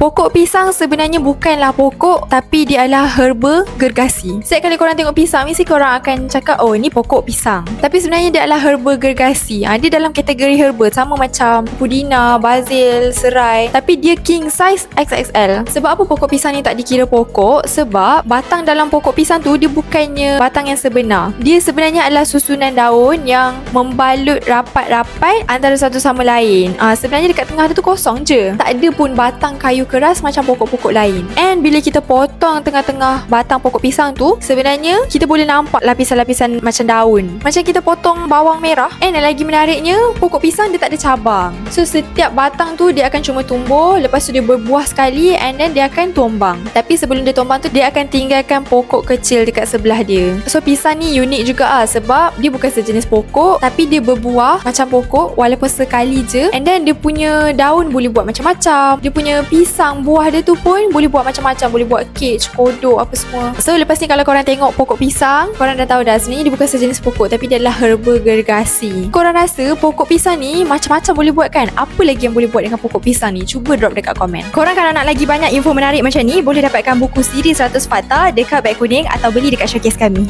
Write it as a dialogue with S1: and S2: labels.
S1: Pokok pisang sebenarnya bukanlah pokok tapi dia adalah herba gergasi. Setiap kali korang tengok pisang mesti korang akan cakap oh ni pokok pisang. Tapi sebenarnya dia adalah herba gergasi. Ha, dia dalam kategori herba sama macam pudina, basil, serai tapi dia king size XXL. Sebab apa pokok pisang ni tak dikira pokok? Sebab batang dalam pokok pisang tu dia bukannya batang yang sebenar. Dia sebenarnya adalah susunan daun yang membalut rapat-rapat antara satu sama lain. Ah ha, sebenarnya dekat tengah tu kosong je. Tak ada pun batang kayu keras macam pokok-pokok lain. And bila kita potong tengah-tengah batang pokok pisang tu, sebenarnya kita boleh nampak lapisan-lapisan macam daun. Macam kita potong bawang merah. And yang lagi menariknya, pokok pisang dia tak ada cabang. So setiap batang tu dia akan cuma tumbuh, lepas tu dia berbuah sekali and then dia akan tumbang. Tapi sebelum dia tumbang tu dia akan tinggalkan pokok kecil dekat sebelah dia. So pisang ni unik juga ah sebab dia bukan sejenis pokok tapi dia berbuah macam pokok walaupun sekali je. And then dia punya daun boleh buat macam-macam. Dia punya pisang pisang buah dia tu pun boleh buat macam-macam boleh buat cage kodok apa semua. So lepas ni kalau korang tengok pokok pisang korang dah tahu dah sebenarnya dia bukan sejenis pokok tapi dia adalah herba gergasi. Korang rasa pokok pisang ni macam-macam boleh buat kan? Apa lagi yang boleh buat dengan pokok pisang ni? Cuba drop dekat komen. Korang kalau nak lagi banyak info menarik macam ni boleh dapatkan buku siri 100 Fata dekat beg kuning atau beli dekat showcase kami